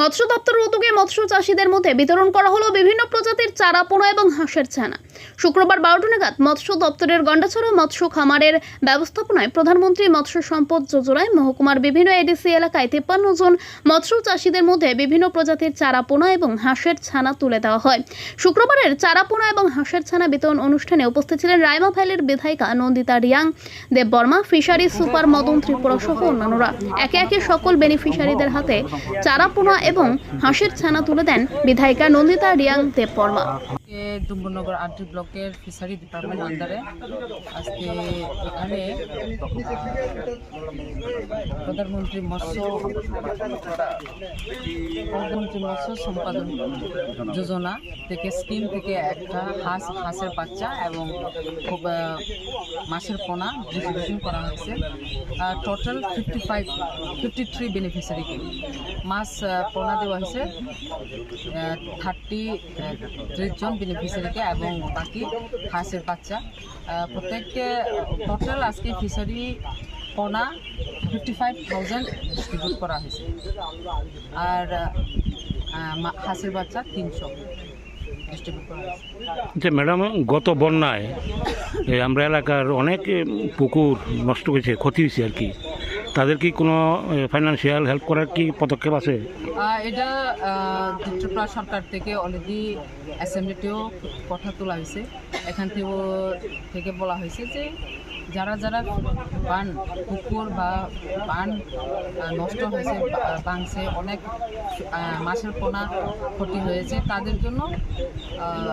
মৎস্য দপ্তরের উদ্যোগে মৎস্য চাষিদের মধ্যে বিতরণ করা হলো বিভিন্ন প্রজাতির চারা পোনা এবং হাঁসের ছানা। শুক্রবার বারোটা নাগাদ মৎস্য দপ্তরের গন্ডাছড়া মৎস্য খামারের ব্যবস্থাপনায় প্রধানমন্ত্রী মৎস্য সম্পদ যোজনায় মহকুমার বিভিন্ন এডিসি এলাকায় তিপ্পান্ন জন মৎস্য চাষিদের মধ্যে বিভিন্ন প্রজাতির চারা পোনা এবং হাঁসের ছানা তুলে দেওয়া হয়। শুক্রবারের চারা পোনা এবং হাঁসের ছানা বিতরণ অনুষ্ঠানে উপস্থিত ছিলেন রায়মা ভ্যালির বিধায়িকা নন্দিতা রিয়াং, দেব বর্মা, ফিশারি, সুপার মদন ত্রিপুরা সহ অন্যান্যরা। একে একে সকল বেনিফিশিয়ারিদের হাতে চারা পোনা এবং হাঁসের ছানা তুলে দেন বিধায়িকা নন্দিতা রিয়াং, দেব বর্মা। আজকে ডুম্বরনগর আরটি ব্লকের ফিশারি ডিপার্টমেন্ট আন্ডারে আজকে এখানে প্রধানমন্ত্রী মৎস্য প্রধানমন্ত্রী মৎস্য সম্পাদন যোজনা থেকে স্কিম থেকে একটা হাঁস, হাঁসের বাচ্চা এবং খুব মাছের পোনা ডিস্ট্রিবিউশন করা হয়েছে। Total fifty five fifty three বেনিফিশিয়ারিকে মাছ পোনা দেওয়া হয়েছে। থার্টি ত্রিশ জন বেনিফিশিয়ারিকে এবং বাকি হাঁসের বাচ্চা। প্রত্যেককে টোটাল আজকে ফিশারি পোনা ফিফটি ফাইভ থাউজেন্ড ডিস্ট্রিবিউট করা হয়েছে। আর হাঁসের বাচ্চা তিনশো আচ্ছা ম্যাডাম, গত বন্যায় আমরা এলাকার অনেক পুকুর নষ্ট হয়েছে ক্ষতি হয়েছে আর কি। তাদের কি কোনো ফাইন্যান্সিয়াল হেল্প করার কি পদক্ষেপ আছে? এটা ত্রিপুরা সরকার থেকে অলরেডি অ্যাসেম্বলিতেও কথা তোলা হয়েছে। এখান থেকেও থেকে বলা হয়েছে যে যারা যারা বান, পুকুর বা বান নষ্ট হয়েছে, বা- অনেক মাছের পোনা ক্ষতি হয়েছে, তাদের জন্য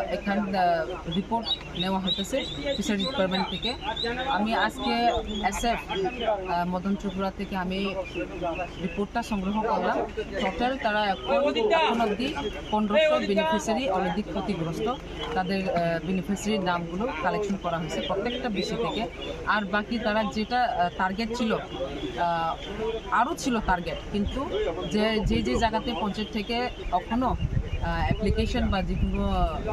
এখান রিপোর্ট নেওয়া হতেছে ফিশারি ডিপার্টমেন্ট থেকে। আমি আজকে এস এফ মদন ত্রিপুরা থেকে আমি রিপোর্টটা সংগ্রহ করলাম। টোটাল তারা এখন অবধি পনেরোশো বেনিফিশিয়ারি অলরেডি ক্ষতিগ্রস্ত। তাদের বেনিফিশিয়ারির নামগুলো কালেকশন করা হয়েছে প্রত্যেকটা বিষয় থেকে আর বাকি তারা যেটা টার্গেট ছিল আরও ছিল টার্গেট কিন্তু যে যে যে জায়গাতে পঞ্চায়েত থেকে এখনও অ্যাপ্লিকেশন বা যে কোনো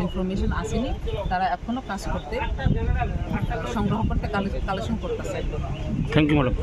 ইনফরমেশন আসেনি, তারা এখনও কাজ করতে, সংগ্রহ করতে কালেকশন করতেছে। Thank you madam